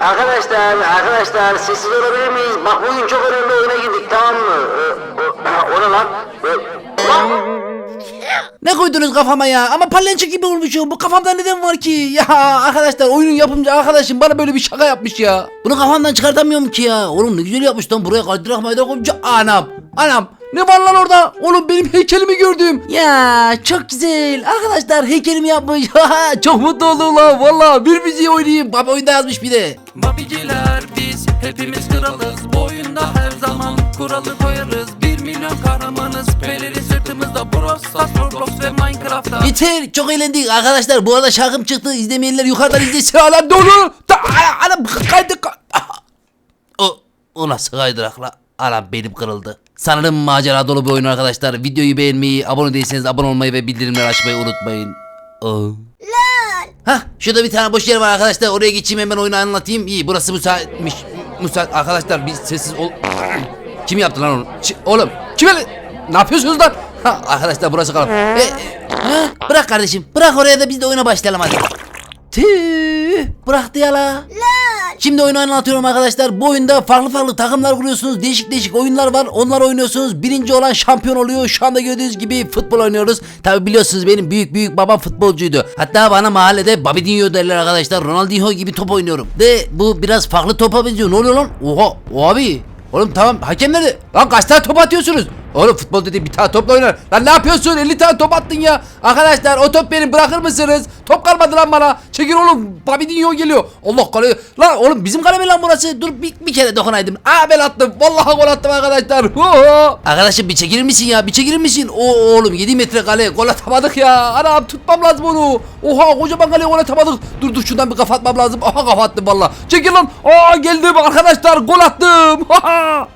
Arkadaşlar, arkadaşlar sessiz olabilir miyiz? Bak bugün çok önemli oyuna girdik tamam mı? Ee, o, o ne lan? Ee, lan? Ne koydunuz kafama ya? Ama palyaço gibi olmuşum. Bu kafamda neden var ki? Ya arkadaşlar oyunun yapımcı arkadaşım bana böyle bir şaka yapmış ya. Bunu kafamdan çıkartamıyorum ki ya. Oğlum ne güzel yapmış lan. Buraya kaydırak maydırak koymuş. Anam. Anam. Ne var lan orada? Oğlum benim heykelimi gördüm. Ya çok güzel. Arkadaşlar heykelimi yapmış. çok mutlu oldum lan. Valla bir müziği oynayayım. Baba oyunda yazmış bir de. Babiciler biz hepimiz kralız Bu oyunda her zaman kuralı koyarız Bir milyon kahramanız Peleri sırtımızda Bros, Stars, Roblox ve Minecraft'ta Yeter çok eğlendik arkadaşlar bu arada şarkım çıktı izlemeyenler yukarıdan izlesin alan dolu da ana, ana kaydı o, o nasıl kaydırak la anam benim kırıldı sanırım macera dolu bir oyun arkadaşlar. Videoyu beğenmeyi abone değilseniz abone olmayı ve bildirimleri açmayı unutmayın. Oh. Hah şurada bir tane boş yer var arkadaşlar. Oraya geçeyim hemen oyunu anlatayım. İyi burası müsaitmiş. Müsait arkadaşlar biz sessiz ol kim yaptı lan onu? Ç- oğlum kim öyle ne yapıyorsunuz lan? Ha, arkadaşlar burası kalıp e, e, ha, bırak kardeşim bırak oraya da biz de oyuna başlayalım hadi. Tüh bıraktı ya la. Şimdi oyunu anlatıyorum arkadaşlar. Bu oyunda farklı farklı takımlar kuruyorsunuz. Değişik değişik oyunlar var. Onlar oynuyorsunuz. Birinci olan şampiyon oluyor. Şu anda gördüğünüz gibi futbol oynuyoruz. Tabi biliyorsunuz benim büyük büyük babam futbolcuydu. Hatta bana mahallede Babidinho derler arkadaşlar. Ronaldinho gibi top oynuyorum. De bu biraz farklı topa benziyor. Ne oluyor lan? Oha o abi. Oğlum tamam hakem nerede? Lan kaç tane top atıyorsunuz? Oğlum futbol dedi bir tane topla oynar. Lan ne yapıyorsun? 50 tane top attın ya. Arkadaşlar o top benim bırakır mısınız? Top kalmadı lan bana. Çekil oğlum. Babidinho geliyor. Allah kale. Lan oğlum bizim kale mi lan burası? Dur bir, bir kere dokunaydım. Aa ben attım. Vallahi gol attım arkadaşlar. Ho! Arkadaşım bir çekilir misin ya? Bir çekilir misin? O oğlum 7 metre kale. Gol atamadık ya. Anam tutmam lazım onu. Oha kocaman kale gol atamadık. Dur dur şuradan bir kafa atmam lazım. Aha kafa attım valla. Çekil lan. Aa geldim arkadaşlar. Gol attım. Ha ha.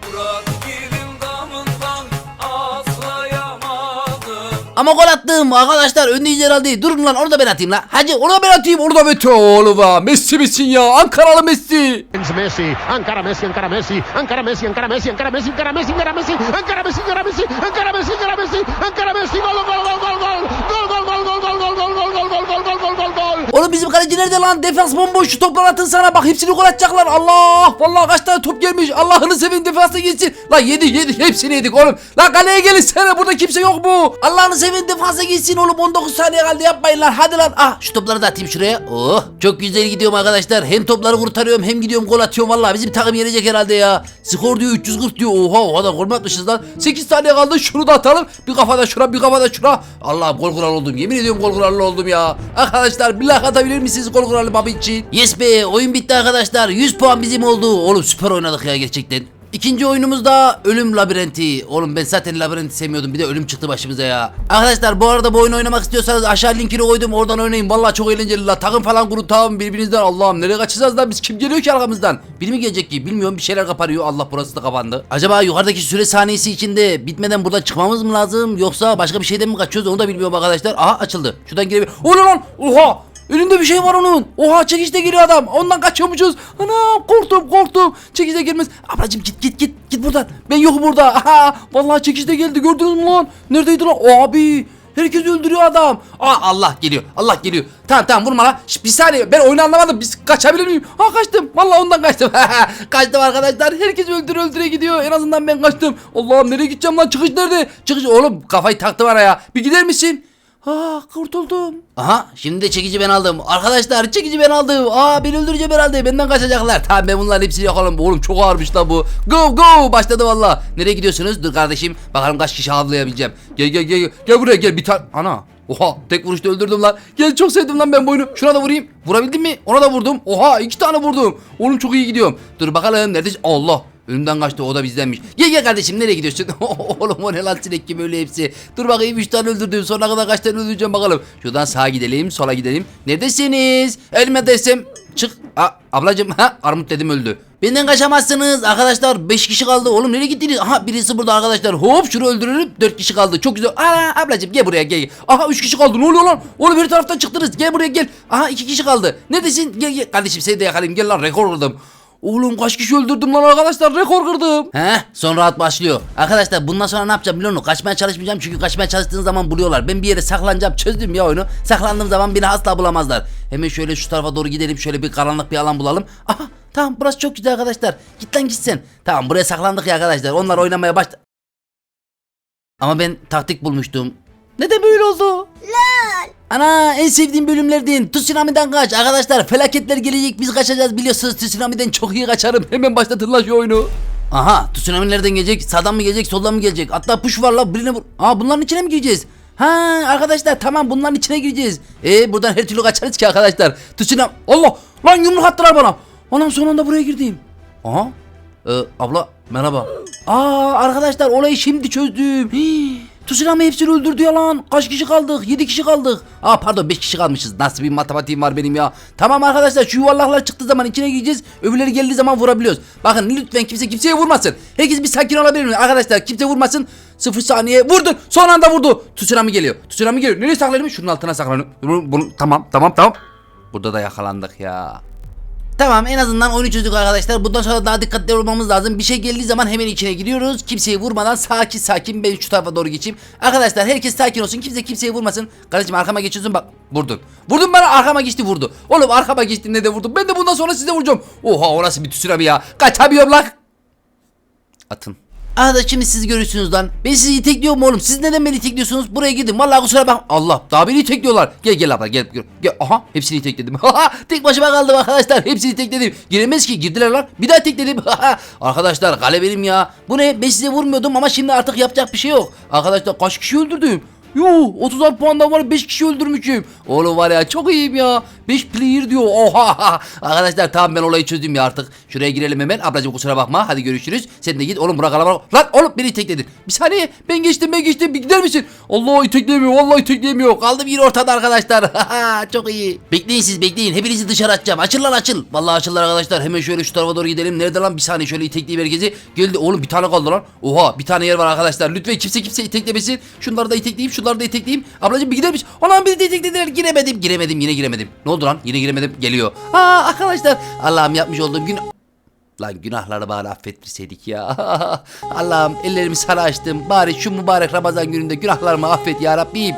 Ama gol attım arkadaşlar öndeyiz herhalde. Durun lan onu da ben atayım lan. Hadi onu da ben atayım. Onu da Mete oğlum ha. Messi misin ya? Ankaralı Messi. Messi, encara Messi, encara Messi, encara Messi, encara Messi, encara Messi, encara Messi, encara Messi, encara Messi, encara Messi, encara Messi, encara Messi, encara Messi, gol gol gol gol gol gol gol gol gol gol gol gol gol gol gol Bizim kaleci nerede lan? Defans bomboş şu toplar atın sana. Bak hepsini gol atacaklar. Allah! Vallahi kaç tane top gelmiş. Allah'ını sevin defansa geçsin. Lan yedi yedi hepsini yedik oğlum. Lan kaleye gelin sana. Burada kimse yok mu? Allah'ını sevin defansa geçsin oğlum. 19 saniye kaldı yapmayın lan. Hadi lan. Ah şu topları da atayım şuraya. Oh çok güzel gidiyorum arkadaşlar. Hem topları kurtarıyorum hem gidiyorum gol atıyorum. Vallahi bizim takım yenecek herhalde ya. Skor diyor 340 diyor. Oha o kadar gol mü atmışız lan? 8 saniye kaldı. Şunu da atalım. Bir kafada şura bir kafada şura. Allah'ım gol kralı oldum. Yemin ediyorum gol kralı oldum ya. Arkadaşlar bir like atabilir misiniz gol kralı baba için? Yes be oyun bitti arkadaşlar. 100 puan bizim oldu. Oğlum süper oynadık ya gerçekten. İkinci oyunumuz da ölüm labirenti. Oğlum ben zaten labirenti sevmiyordum. Bir de ölüm çıktı başımıza ya. Arkadaşlar bu arada bu oyunu oynamak istiyorsanız aşağı linkini koydum. Oradan oynayın. Vallahi çok eğlenceli la. Takım falan kurun tamam birbirinizden. Allah'ım nereye kaçacağız lan? Biz kim geliyor ki arkamızdan? Biri mi gelecek ki? Bilmiyorum bir şeyler kaparıyor. Allah burası da kapandı. Acaba yukarıdaki süre saniyesi içinde bitmeden burada çıkmamız mı lazım? Yoksa başka bir şeyden mi kaçıyoruz? Onu da bilmiyorum arkadaşlar. Aha açıldı. Şuradan girebilir. O ne lan? Oha! Önünde bir şey var onun. Oha çekişte geliyor adam. Ondan kaçıyormuşuz. Ana korktum korktum. Çekişte girmez. Ablacım git git git. Git buradan. Ben yokum burada. Aha, vallahi çekişte geldi. Gördünüz mü lan? Neredeydi lan? Abi. Herkes öldürüyor adam. Aa Allah geliyor. Allah geliyor. Tamam tamam vurma lan. Şş, bir saniye ben oyunu anlamadım. Biz kaçabilir miyim? Ha kaçtım. Vallahi ondan kaçtım. kaçtım arkadaşlar. Herkes öldüre öldüre gidiyor. En azından ben kaçtım. Allah'ım nereye gideceğim lan? Çıkış nerede? Çıkış oğlum kafayı taktı bana ya. Bir gider misin? Aa kurtuldum. Aha şimdi de çekici ben aldım. Arkadaşlar çekici ben aldım. Aa beni öldüreceğim herhalde. Benden kaçacaklar. Tamam ben bunların hepsini yakalım. Oğlum çok ağırmış lan bu. Go go başladı valla. Nereye gidiyorsunuz? Dur kardeşim. Bakalım kaç kişi avlayabileceğim. Gel gel gel. Gel buraya gel bir tane. Ana. Oha tek vuruşta öldürdüm lan. Gel çok sevdim lan ben bu oyunu. Şuna da vurayım. Vurabildim mi? Ona da vurdum. Oha iki tane vurdum. Oğlum çok iyi gidiyorum. Dur bakalım nerede? Allah. Önümden kaçtı o da bizdenmiş. Gel gel kardeşim nereye gidiyorsun? Oğlum o ne lan sinek gibi öyle hepsi. Dur bakayım 3 tane öldürdüm. Sonra kadar kaç tane öldüreceğim bakalım. Şuradan sağa gidelim sola gidelim. Neredesiniz? Elime desem. Çık. Aa, ablacım ha armut dedim öldü. Benden kaçamazsınız arkadaşlar 5 kişi kaldı oğlum nereye gittiniz aha birisi burada arkadaşlar hop şunu öldürelim 4 kişi kaldı çok güzel Aa, ablacım gel buraya gel aha 3 kişi kaldı ne oluyor lan oğlum bir taraftan çıktınız gel buraya gel aha 2 kişi kaldı neredesin gel gel kardeşim seni de yakalayayım gel lan rekor kırdım Oğlum kaç kişi öldürdüm lan arkadaşlar rekor kırdım. He son rahat başlıyor. Arkadaşlar bundan sonra ne yapacağım biliyor musun? Kaçmaya çalışmayacağım çünkü kaçmaya çalıştığın zaman buluyorlar. Ben bir yere saklanacağım çözdüm ya oyunu. Saklandığım zaman beni asla bulamazlar. Hemen şöyle şu tarafa doğru gidelim şöyle bir karanlık bir alan bulalım. Aha Tamam burası çok güzel arkadaşlar. Git lan git sen. Tamam buraya saklandık ya arkadaşlar. Onlar oynamaya başladı. Ama ben taktik bulmuştum. Neden böyle oldu? Ana en sevdiğim bölümlerden Tsunami'den kaç. Arkadaşlar felaketler gelecek biz kaçacağız. Biliyorsunuz Tsunami'den çok iyi kaçarım. Hemen başlatın lan şu oyunu. Aha Tsunami nereden gelecek sağdan mı gelecek soldan mı gelecek? Hatta push var la birine vur. Aa bunların içine mi gireceğiz? Ha arkadaşlar tamam bunların içine gireceğiz. E buradan her türlü kaçarız ki arkadaşlar. Tsunami Allah! Lan yumruk attılar bana. Anam son anda buraya girdim. Aha. Ee, abla merhaba. Aa arkadaşlar olayı şimdi çözdüm. Hii, Tsunami hepsini öldürdü ya lan. Kaç kişi kaldık? 7 kişi kaldık. Aa pardon 5 kişi kalmışız. Nasıl bir matematiğim var benim ya. Tamam arkadaşlar şu yuvarlaklar çıktığı zaman içine gireceğiz. Öbürleri geldiği zaman vurabiliyoruz. Bakın lütfen kimse kimseye vurmasın. Herkes bir sakin olabilir mi? Arkadaşlar kimse vurmasın. 0 saniye vurdu. Son anda vurdu. Tsunami geliyor. Tsunami geliyor. Nereye saklanayım? Şunun altına saklanıyorum. Bunu, bunu, tamam tamam tamam. Burada da yakalandık ya. Tamam en azından oyunu çözdük arkadaşlar. Bundan sonra daha dikkatli olmamız lazım. Bir şey geldiği zaman hemen içine giriyoruz. Kimseyi vurmadan sakin sakin ben şu tarafa doğru geçeyim. Arkadaşlar herkes sakin olsun. Kimse kimseyi vurmasın. Kardeşim arkama geçiyorsun bak. Vurdun. Vurdun bana arkama geçti vurdu. Oğlum arkama geçti ne de vurdum. Ben de bundan sonra size vuracağım. Oha orası bir tsunami ya. Kaçamıyorum lan. Atın. Arada şimdi siz görürsünüz lan. Ben sizi itekliyorum oğlum. Siz neden beni itekliyorsunuz? Buraya gidin. Vallahi kusura bak. Allah daha beni itekliyorlar. Gel gel abla gel. Gel. gel. Aha hepsini itekledim. Tek başıma kaldım arkadaşlar. Hepsini itekledim. Giremez ki. Girdiler lan. Bir daha itekledim. arkadaşlar kale benim ya. Bu ne? Ben size vurmuyordum ama şimdi artık yapacak bir şey yok. Arkadaşlar kaç kişi öldürdüm? Yuh 36 puandan var 5 kişi öldürmüşüm. Oğlum var ya çok iyiyim ya. 5 player diyor. Oha. Arkadaşlar tamam ben olayı çözdüm ya artık. Şuraya girelim hemen. Ablacığım kusura bakma. Hadi görüşürüz. Sen de git. Oğlum bırak kalabalık. Lan oğlum beni itekledin. Bir saniye. Ben geçtim ben geçtim. Bir gider misin? Allah iteklemiyor. Vallahi iteklemiyor. Kaldım yine ortada arkadaşlar. çok iyi. Bekleyin siz bekleyin. Hepinizi dışarı atacağım. Açıl lan açıl. Vallahi açıllar arkadaşlar. Hemen şöyle şu tarafa doğru gidelim. Nerede lan? Bir saniye şöyle itekleyeyim herkesi. Geldi. Oğlum bir tane kaldı lan. Oha bir tane yer var arkadaşlar. Lütfen kimse kimse iteklemesin. Şunları da itekleyeyim. Şunları da itekleyeyim. Ablacığım bir gider misin? Ulan biri de iteklediler. Giremedim. Giremedim. Yine giremedim. Ne oldu lan? Yine giremedim. Geliyor. Aa arkadaşlar. Allah'ım yapmış olduğum gün Lan günahları bari affetmeseydik ya. Allah'ım ellerimi sana açtım. Bari şu mübarek Ramazan gününde günahlarımı affet ya Rabbim.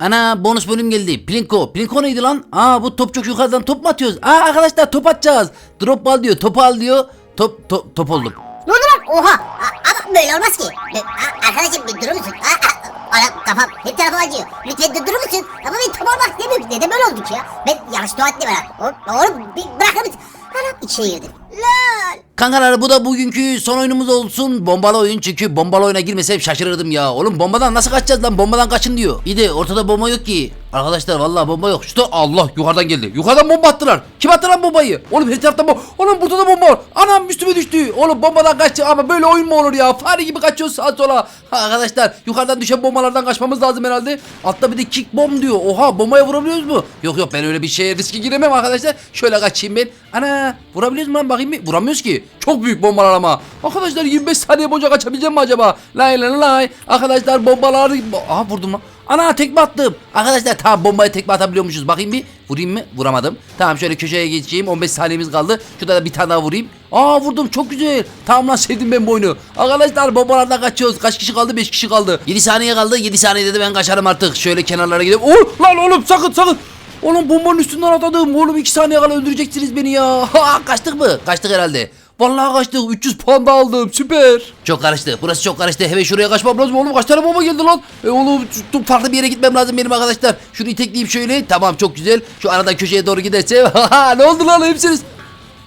Ana bonus bölüm geldi. Plinko. Plinko neydi lan? Aa bu top çok yukarıdan top mu atıyoruz? Aa arkadaşlar top atacağız. Drop bal diyor. Topu al diyor. Top top top oldum. Ne oldu lan? Oha! A- ama böyle olmaz ki. Be- a- arkadaşım bir durur musun? A- a- Ana kafam hep tarafım acıyor. Lütfen dur- durur musun? Ama ben tam olmak istemiyorum. Neden böyle olduk ya? Ben yanlış ettim herhalde. Oğlum, bir bırakır mısın? Anam içine girdim. Lan! Kankalar bu da bugünkü son oyunumuz olsun. Bombalı oyun çünkü bombalı oyuna girmesem şaşırırdım ya. Oğlum bombadan nasıl kaçacağız lan? Bombadan kaçın diyor. İyi de ortada bomba yok ki. Arkadaşlar vallahi bomba yok. Şu Allah yukarıdan geldi. Yukarıdan bomba attılar. Kim attı lan bombayı? Oğlum her taraftan bomba. Oğlum burada da bomba var. Anam üstüme düştü. Oğlum bombadan kaçtı ama böyle oyun mu olur ya? Fare gibi kaçıyoruz sağa sola. Arkadaşlar yukarıdan düşen bombalardan kaçmamız lazım herhalde. Altta bir de kick bomb diyor. Oha bombaya vurabiliyoruz mu? Yok yok ben öyle bir şeye riske giremem arkadaşlar. Şöyle kaçayım ben. Ana vurabiliyoruz mu lan bakayım bir. Vuramıyoruz ki. Çok büyük bombalar ama. Arkadaşlar 25 saniye boyunca kaçabileceğim mi acaba? Lay lay lay. Arkadaşlar bombalar. Aha vurdum lan. Ana tekme attım. Arkadaşlar tamam bombayı tekme atabiliyormuşuz. Bakayım bir. Vurayım mı? Vuramadım. Tamam şöyle köşeye geçeyim. 15 saniyemiz kaldı. Şurada da bir tane daha vurayım. Aa vurdum çok güzel. Tamam lan sevdim ben bu oyunu. Arkadaşlar bombalardan kaçıyoruz. Kaç kişi kaldı? 5 kişi kaldı. 7 saniye kaldı. 7 saniyede de ben kaçarım artık. Şöyle kenarlara gidip. Oh lan oğlum sakın sakın. Oğlum bombanın üstünden atladım. Oğlum 2 saniye kala öldüreceksiniz beni ya. Ha, kaçtık mı? Kaçtık herhalde. Vallahi kaçtık. 300 puan da aldım. Süper. Çok karıştı. Burası çok karıştı. Hemen şuraya kaçmam lazım. Oğlum kaç tane bomba geldi lan? E oğlum şu- farklı bir yere gitmem lazım benim arkadaşlar. Şunu itekleyeyim şöyle. Tamam çok güzel. Şu aradan köşeye doğru gidersem. ne oldu lan hepsiniz?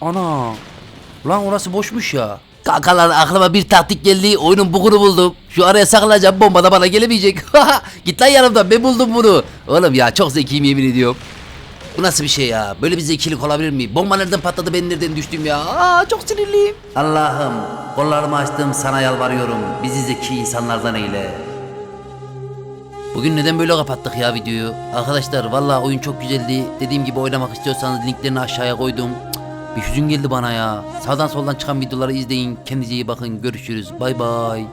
Ana. Lan orası boşmuş ya. Kankalar aklıma bir taktik geldi. Oyunun bugunu buldum. Şu araya saklanacağım. Bomba da bana gelemeyecek. Git lan yanımdan. Ben buldum bunu. Oğlum ya çok zekiyim yemin ediyorum. Bu nasıl bir şey ya? Böyle bir zekilik olabilir mi? Bomba nereden patladı ben nereden düştüm ya? Aa çok sinirliyim. Allah'ım kollarımı açtım sana yalvarıyorum. Bizi zeki insanlardan eyle. Bugün neden böyle kapattık ya videoyu? Arkadaşlar vallahi oyun çok güzeldi. Dediğim gibi oynamak istiyorsanız linklerini aşağıya koydum. Bir hüzün geldi bana ya. Sağdan soldan çıkan videoları izleyin. Kendinize iyi bakın. Görüşürüz. Bay bay.